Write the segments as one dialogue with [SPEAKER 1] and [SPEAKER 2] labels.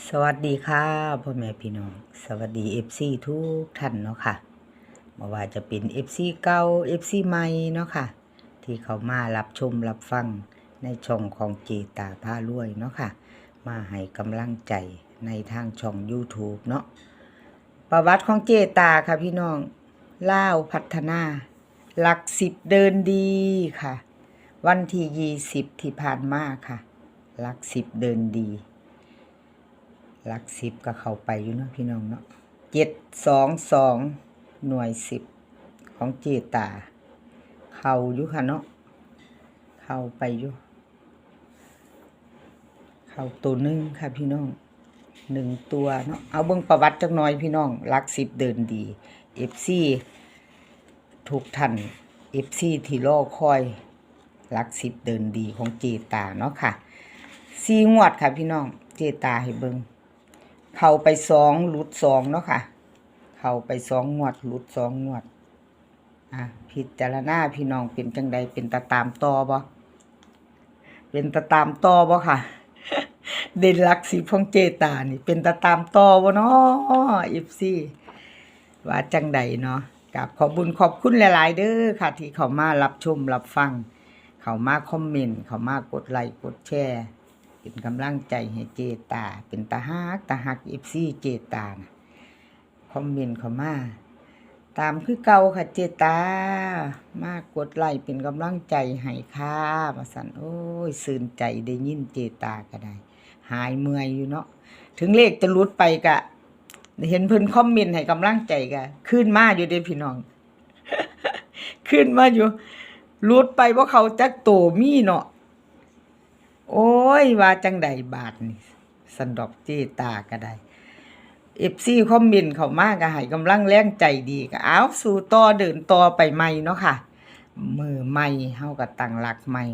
[SPEAKER 1] สวัสดีค่ะพ่อแม่พี่น้อง สวัสดี FC ทุกท่านเนาะค่ะไม่ว่าจะเป็น FC เก่า FC ใหม่เนาะค่ะ ที่เขามารับชมรับฟังในช่องของเจตาผ้ารวยเนาะค่ะ มาให้กำลังใจในทางช่อง YouTube เนาะประวัติของเจตาค่ะพี่น้องล่าวพัฒนา หลักสิบเดินดีค่ะ วันที่ยี่สิบที่ผ่านมาค่ะ หลักสิบเดินดี หลักสิบก็เข้าไปอยู่เนาะพี่น้องเนาะเจ็ดสองสองหน่วยสิบของเจตา เข้าอยู่ค่ะเนาะเข้าไปอยู่เข้าตัวหนึ่งค่ะพี่น้องหนึ่งตัวเนาะเอาเบิ่งประวัติจักหน่อยพี่น้องหลักสิบเดินดีเอฟซีทุกท่านเอฟซีที่รอคอยหลักสิบเดินดีของเจตาเนาะค่ะซีงวดค่ะพี่น้อง เจตาให้เบิง เข้าไปสองหลุดสองเนาะค่ะ เข้าไปสองงวดหลุดสองงวด อะพิจารณาพี่น้องเป็นจังใดเป็นตาตามต่อบ่เป็นตาตามต่อบ่ค่ะ เด่นลักสิบของเจตานี่ เป็นตาตามต่อบ่เนาะอีฟซี่ว่าจังใดเนาะกับขอบุญขอบคุณหลาย ๆ เด้อค่ะ ที่เขามารับชมรับฟัง เขามาคอมเมนต์เขามากดไลค์กดแชร์ เป็นกำลังใจให้เจตา เป็นตาฮักตาฮักเอฟซีเจตานะคอมเมนต์เขามา ตามคือเก่าค่ะเจตา มากกดไลค์เป็นกำลังใจให้ค่ะมาสันโอ้ยสื่นใจได้ยินเจตาก็ได้ หายเมื่อยอยู่เนาะถึงเลขจะลุดไปกะ เห็นเพิ่นคอมเมนต์ให้กำลังใจกะขึ้นมาอยู่เด้พี่น้อง ขึ้นมาอยู่ลุดไปว่าเขาจักโตมีเนาะ โอ้ย ว่าจังใดบาทนี่สันดอกเจตาก็ได้เอฟซีคอมเมนต์เขามากก็ให้กำลังแรงใจดีก็เอาสู่ต่อเดินต่อไปใหม่เนาะค่ะ มือใหม่เฮาก็ตั้งหลักใหม่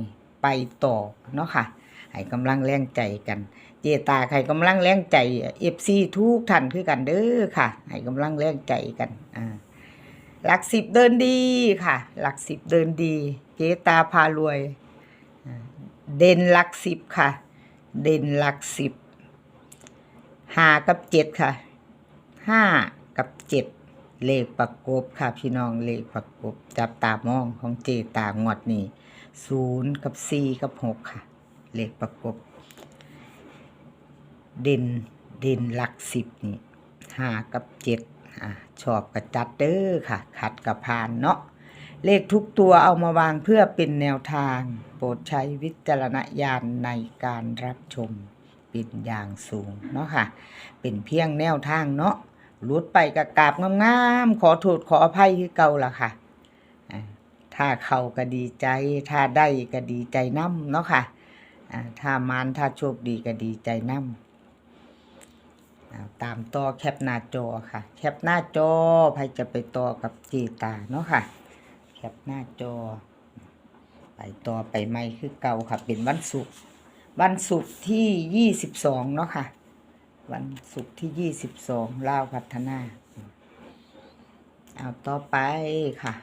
[SPEAKER 1] ไปต่อเนาะค่ะให้กำลังแรงใจกัน เจตาให้กำลังแรงใจเอฟซีทุกท่านคือกันเด้อค่ะให้กำลังแรงใจกันอ่าหลักสิบเดินดีค่ะ หลักสิบเดินดี เจตาพารวย เด่นหลักสิบค่ะ เด่นหลักสิบห้ากับเจ็ดค่ะห้ากับเจ็ดเลขประกบค่ะ พี่น้องเลขประกบ จับตามองของเจตางวดนี้ศูนย์กับสี่กับหกค่ะ เลขประกบ เด่นเด่นหลักสิบนี่ห้ากับเจ็ดอ่าชอบกระจัดเด้อค่ะ ขัดกับพานเนาะ เลขทุกตัวเอามาวางเพื่อเป็นแนวทาง โปรดใช้วิจารณญาณในการรับชมเป็นอย่างสูงเนาะค่ะ เป็นเพียงแนวทางเนาะหลุดไปกะกาบงามๆขอโทษขออภัยคือเก่าล่ะค่ะ ถ้าเข้าก็ดีใจ ถ้าได้ก็ดีใจน้ำเนาะค่ะ ถ้ามานถ้าโชคดีก็ดีใจน้ำตามต่อแคปหน้าจอค่ะ แคปหน้าจอใครจะไปต่อกับจีตาเนาะค่ะ แคปหน้าจอ ไปต่อไปไม่คือเก่าค่ะ เป็นวันศุกร์วันศุกร์ที่ยี่สิบสองเนาะค่ะ วันศุกร์ที่ยี่สิบสองลาวพัฒนา เอาต่อไปค่ะ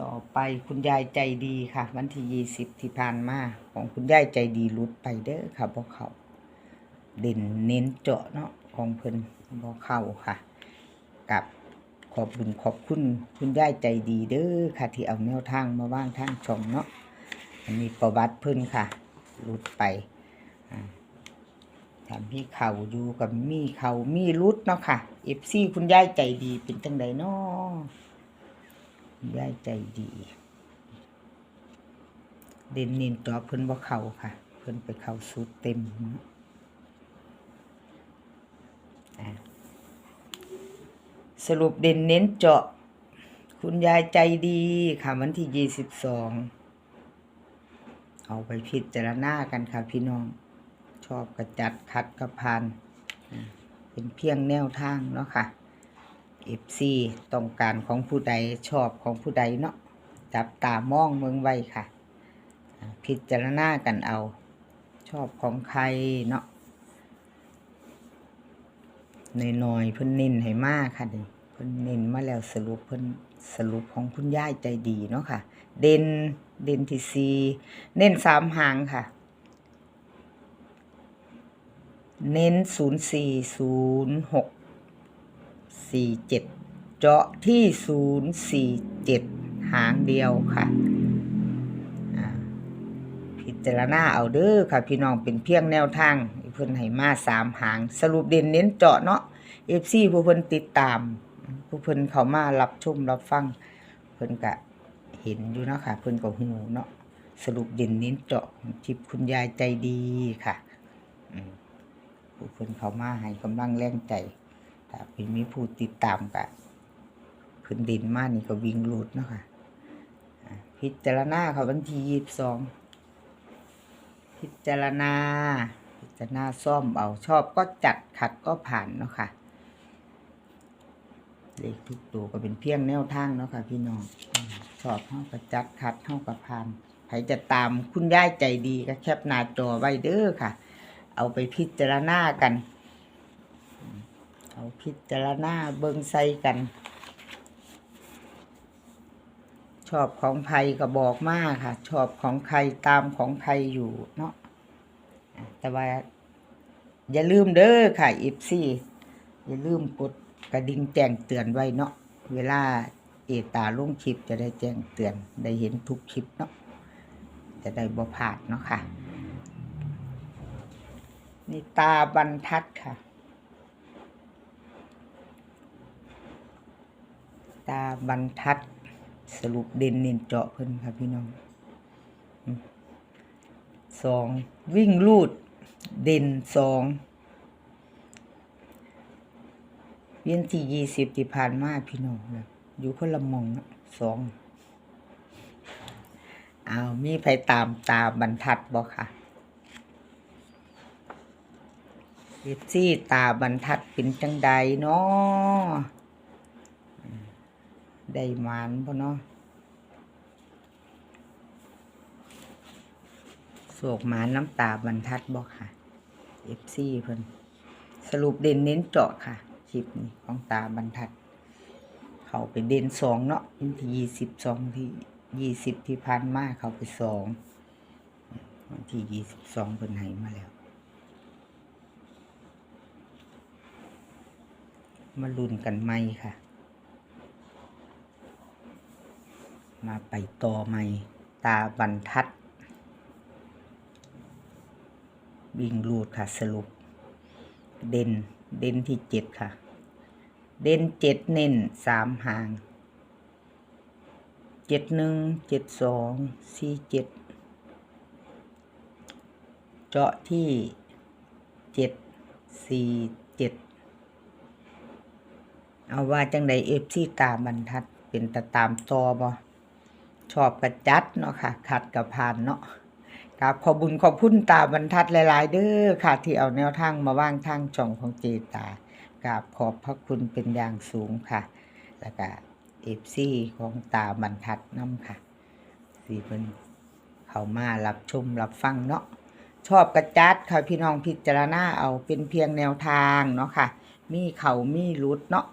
[SPEAKER 1] ต่อไปคุณยายใจดีค่ะ วันที่ยี่สิบที่ผ่านมาของคุณยายใจดีหลุดไปเด้อค่ะพวกเขาเด่นเน้นเจาะเนาะของเพิ่น บ่เข้าค่ะกับขอบคุณขอบคุณคุณย่ายใจดีเด้อค่ะ ที่เอาแนวทางมาว่างทางช่องเนาะอันนี้ประวัติเพิ่นค่ะ หลุดไปอ่าถามพี่เขาอยู่กับมีเขามีรุดเนาะค่ะเอฟซีคุณย่ายใจดีเป็นจังใดเนาะย่ายใจดี เด่นเนินตัวเพิ่นบ่เข้าค่ะ เพิ่นไปเข้าสุดเต็มเนาะ สรุปเด่นเน้นเจาะ คุณยายใจดีค่ะวันที่ยี่สิบสอง เอาไปพิจารณากันค่ะพี่น้อง ชอบกระจัดคัดกระพานเป็นเพียงแนวทางเนาะค่ะเอฟซีต้องการของผู้ใดชอบของผู้ใดเนาะจับตามองเมืองไว้ค่ะ พิจารณากันเอา ชอบของใครเนาะหน่อยๆเพิ่นน้นให้มากค่ะนี่ เพิ่นเน้นมาแล้วสรุปเพิ่นสรุปของคุณย่ายใจดีเนาะค่ะ เด่นเด่นที่สีเน้นสามหางค่ะ เน้นศูนย์สี่ศูนย์หกสี่เจ็ดเจาะที่ศูนย์สี่เจ็ดหางเดียวค่ะพิจารณาเอาเด้อค่ะ พี่น้องเป็นเพียงแนวทางเพิ่นให้มาสามหาง สรุปเด่นเน้นเจาะเนาะเอฟซีผู้เพิ่นติดตาม ผู้เพิ่นเขามารับชมรับฟัง เพิ่นก็เห็นอยู่เนาะค่ะ เพิ่นก็หูเนาะสรุปเด่นเน้นเจาะทิปคุณยายใจดีค่ะผู้เพิ่นเขามาให้กำลังแรงใจถ้าเพิ่นมีผู้ติดตามก็เพิ่นเด่นมากนี่ก็วิ่งรูดเนาะค่ะอ่าพิจารณาค่ะวันที่ยี่สิบสองพิจารณาพิจารณาซ่อมเอาชอบก็จัดขัดก็ผ่านเนาะค่ะ เลขทุกตัวก็เป็นเพียงแนวทางเนาะค่ะ พี่น้องอืมชอบเท่ากับจัดคัดเท่ากับพานใครจะตามคุณย่ายใจดีก็แคปหน้าจอไว้เด้อค่ะ เอาไปพิจารณากัน เอาพิจารณาเบิงใส่กัน ชอบของใครก็บอกมากค่ะ ชอบของใครตามของใครอยู่เนาะแต่ว่าอย่าลืมเด้อค่ะอีฟซี่อย่าลืมกด ระดิ่งแจ้งเตือนไว้เนาะเวลาเอตาลงคลิปจะได้แจ้งเตือน ได้เห็นทุกคลิปเนาะจะได้บ่พลาดเนาะค่ะนี่ตาบรรทัดค่ะ ตาบรรทัด สรุปเด่นเน้นเจาะเพิ่นค่ะพี่น้องสองวิ่งลูด เด่นสอง เวียนที่ยี่สิบที่ผ่านมาพี่น้องนะอยู่คนละมองนะสองเอามีไผตามตาบรรทัดบ่ค่ะเอฟซี่ตาบรรทัดเป็นจังใดเนาะได้หมานบ่เนาะโศกหมานน้ำตาบรรทัดบ่ค่ะเอฟซีเพิ่นสรุปเด่นเน้นเจาะค่ะ ลิปนี้ของตาบรรทัด เขาไปเด่นสองเนาะวันที่ยี่สิบสองที่ยี่สิบที่พันมากเขาไปสองวันที่ยี่สิบสองเพิ่นให้มาแล้ว มาลุ้นกันไหมค่ะ มาไปต่อไหมตาบรรทัดวิ่งรูดค่ะสรุป เด่นเด่นที่เจ็ดค่ะ เด่นเจ็ดเน้นสามหางเจ็ดหนึ่งเจ็ดสองสี่เจ็ดเจาะที่เจ็ดสี่เจ็ดเอาว่าจังใดเอฟซีตามบรรทัดเป็นตะตามตอบ่ชอบกระจัดเนาะค่ะ ขัดกับผ่านเนาะกราบขอบุญขอบคุณตาบรรทัดหลาย ๆ เด้อค่ะ ที่เอาแนวทางมาว่างทางช่องของเจตา กราบขอบพระคุณเป็นอย่างสูงค่ะ แล้วก็เอฟซีของตาบรรทัดน้ำค่ะสีเพิ่นเขามารับชมรับฟังเนาะชอบกระจัดค่ะพี่น้องพิจารณาเอาเป็นเพียงแนวทางเนาะค่ะ มีเขามีรุดเนาะ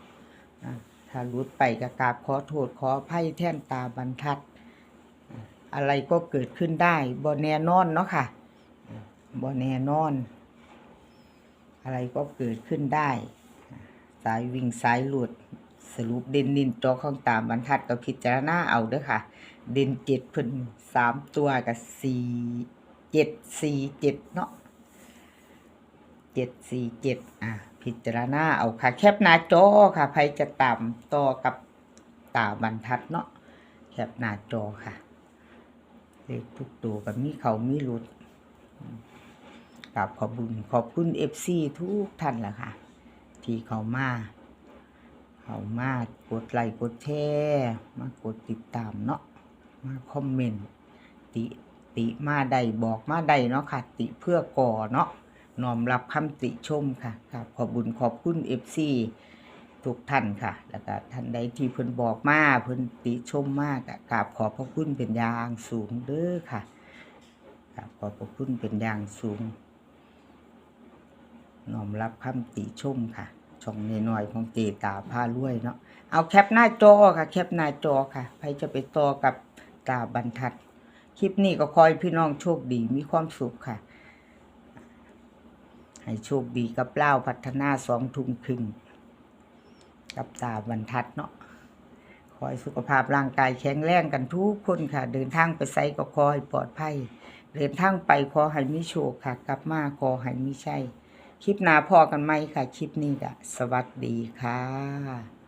[SPEAKER 1] ถ้ารุดไปก็กราบขอโทษขออภัยแท่นตาบรรทัด อะไรก็เกิดขึ้นได้บ่แนนอนเนาะค่ะบ่แนนอน อะไรก็เกิดขึ้นได้ สายวิ่งสายหลุด สรุปเด่นนินจอของตามบรรทัดก็พิจารณาเอาเด้อค่ะ เด่นเจ็ดพิ่นสามตัวกับสี่เจ็ดสี่เจ็ดเนาะเจ็ดสี่เจ็ดอะพิจารณาเอาค่ะ แคปหน้าจอค่ะใครจะตามต่อกับตาบรรทัดเนาะแคปหน้าจอค่ะเลขทุกตัวกับมีเขามีรุดกับขอบุญขอบคุณเอฟซีทุกท่านแหละค่ะ ที่เขามาเขามากดไลค์กดแชร์มากดติดตามเนาะมาคอมเมนต์ติติมาใดบอกมาใดเนาะค่ะ ติเพื่อก่อเนาะน้อมรับคำติชมค่ะครับขอบบุญขอบคุณเอฟซีทุกท่านค่ะ แล้วก็ท่านใดที่เพิ่นบอกมาเพิ่นติชมมากกราบขอบพระคุณเป็นอย่างสูงเด้อค่ะกราบขอบพระคุณเป็นอย่างสูง น้อมรับคำติชมค่ะ ช่องน้อยของเจตาผ้ารวยเนาะเอาแคปหน้าจอค่ะ แคปหน้าจอค่ะใครจะไปต่อกับตาบรรทัด คลิปนี้ก็คอยพี่น้องโชคดีมีความสุขค่ะ ให้โชคดีกับเล่าพัฒนาสองทุ่มครึ่งกับตาบรรทัดเนาะขอให้สุขภาพร่างกายแข็งแรงกันทุกคนค่ะ เดินทางไปไซก็ขอให้ปลอดภัย เดินทางไปขอให้มีโชคค่ะ กลับมาขอให้มีใช่ คลิปหน้าพอกันไหมค่ะ คลิปนี้ก็สวัสดีค่ะ